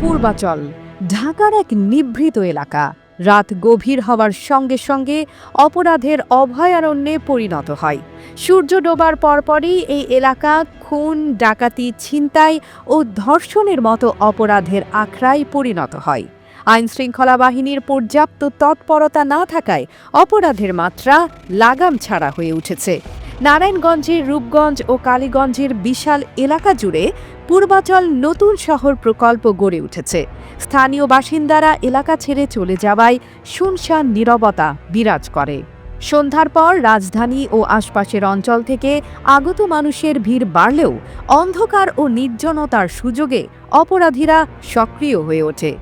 পূর্বাচল, ঢাকার এক নিভৃত এলাকা। রাত গভীর হওয়ার সঙ্গে সঙ্গে অপরাধের অভয়ারণ্যে পরিণত হয়। সূর্য ডোবার পরপরই এই এলাকা খুন, ডাকাতি, ছিনতাই ও ধর্ষণের মতো অপরাধের আখড়ায় পরিণত হয়। আইন শৃঙ্খলা বাহিনীর পর্যাপ্ত তৎপরতা না থাকায় অপরাধের মাত্রা লাগাম ছাড়া হয়ে উঠেছে। নারায়ণগঞ্জের রূপগঞ্জ ও কালীগঞ্জের বিশাল এলাকা জুড়ে পূর্বাচল নতুন শহর প্রকল্প গড়ে উঠেছে। স্থানীয় বাসিন্দারা এলাকা ছেড়ে চলে যাওয়ায় শুনশান নীরবতা বিরাজ করে। সন্ধ্যার পর রাজধানী ও আশপাশের অঞ্চল থেকে আগত মানুষের ভিড় বাড়লেও অন্ধকার ও নির্জনতার সুযোগে অপরাধীরা সক্রিয় হয়ে ওঠে।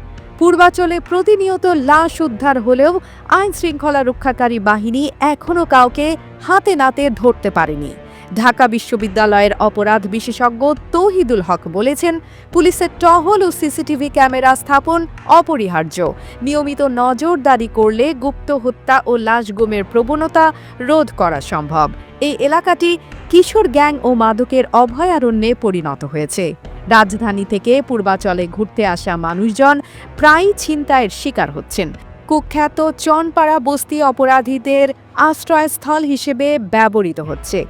পূর্বাচলে প্রতিনিয়ত লাশ উদ্ধার হলেও আইন শৃঙ্খলা রক্ষাকারী বাহিনী এখনও কাউকে হাতে নাতে ধরতে পারেনি। ঢাকা বিশ্ববিদ্যালয়ের অপরাধ বিশেষজ্ঞ তৌহিদুল হক বলেছেন, পুলিশের টহল ও সিসিটিভি ক্যামেরা স্থাপন অপরিহার্য। নিয়মিত নজরদারি করলে গুপ্ত হত্যা ও লাশ গুমের প্রবণতা রোধ করা সম্ভব। এই এলাকাটি কিশোর গ্যাং ও মাদকের অভয়ারণ্যে পরিণত হয়েছে। রাজধানী থেকে পূর্বাচলে ঘুরতে আসা মানুষজন প্রায়ই ছিনতাইয়ের শিকার হচ্ছেন। কুখ্যাত চনপাড়া বস্তি অপরাধীদের আশ্রয়স্থল হিসেবে ব্যবহৃত হচ্ছে।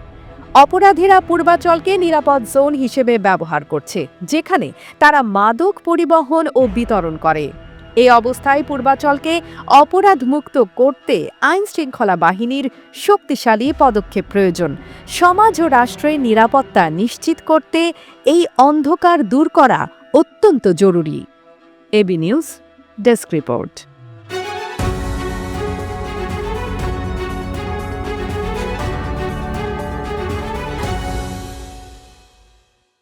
অপরাধীরা পূর্বাচলকে নিরাপদ জোন হিসেবে ব্যবহার করছে, যেখানে তারা মাদক পরিবহন ও বিতরণ করে। এই অবস্থায় পূর্বাচলকে অপরাধমুক্ত করতে আইন শৃঙ্খলা বাহিনীর শক্তিশালী পদক্ষেপ প্রয়োজন। সমাজ ও রাষ্ট্রের নিরাপত্তা নিশ্চিত করতে এই অন্ধকার দূর করা অত্যন্ত জরুরি। AB news, desk report.